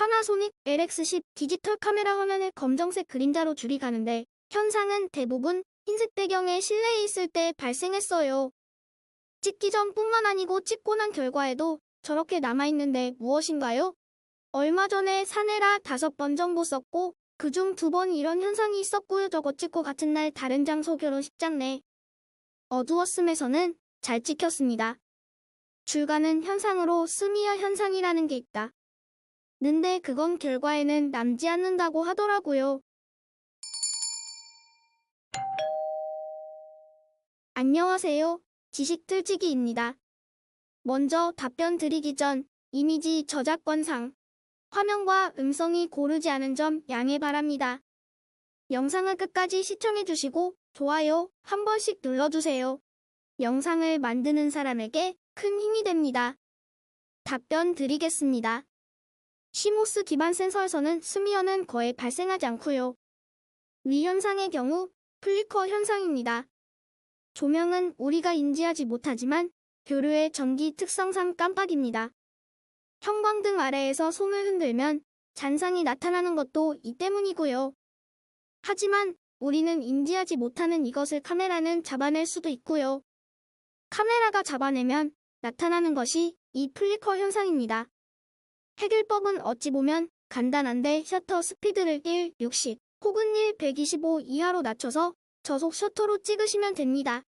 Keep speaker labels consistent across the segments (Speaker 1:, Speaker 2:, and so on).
Speaker 1: 파나소닉 LX10 디지털 카메라 화면을 검정색 그림자로 줄이 가는데 현상은 대부분 흰색 배경에 실내에 있을 때 발생했어요. 찍기 전뿐만 아니고 찍고 난 결과에도 저렇게 남아있는데 무엇인가요? 얼마 전에 사내라 다섯 번 정도 썼고 그 중 두 번 이런 현상이 있었고요. 저거 찍고 같은 날 다른 장소 결혼식장 내 어두웠음에서는 잘 찍혔습니다. 줄가는 현상으로 스미어 현상이라는 게 있다. 는데 그건 결과에는 남지 않는다고 하더라고요. 안녕하세요. 지식 틀지기입니다. 먼저 답변 드리기 전 이미지 저작권상 화면과 음성이 고르지 않은 점 양해 바랍니다. 영상을 끝까지 시청해주시고 좋아요 한 번씩 눌러주세요. 영상을 만드는 사람에게 큰 힘이 됩니다. 답변 드리겠습니다. 시모스 기반 센서에서는 스미어는 거의 발생하지 않고요. 위 현상의 경우 플리커 현상입니다. 조명은 우리가 인지하지 못하지만 교류의 전기 특성상 깜빡입니다. 형광등 아래에서 손을 흔들면 잔상이 나타나는 것도 이 때문이고요. 하지만 우리는 인지하지 못하는 이것을 카메라는 잡아낼 수도 있고요. 카메라가 잡아내면 나타나는 것이 이 플리커 현상입니다. 해결법은 어찌 보면 간단한데 셔터 스피드를 1, 60 혹은 1, 125 이하로 낮춰서 저속 셔터로 찍으시면 됩니다.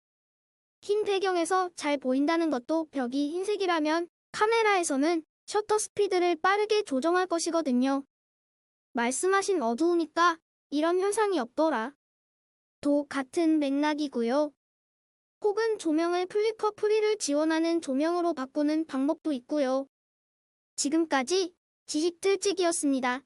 Speaker 1: 흰 배경에서 잘 보인다는 것도 벽이 흰색이라면 카메라에서는 셔터 스피드를 빠르게 조정할 것이거든요. 말씀하신 어두우니까 이런 현상이 없더라. 도 같은 맥락이고요. 혹은 조명을 플리커 프리를 지원하는 조명으로 바꾸는 방법도 있고요. 지금까지 지식틀찍이었습니다.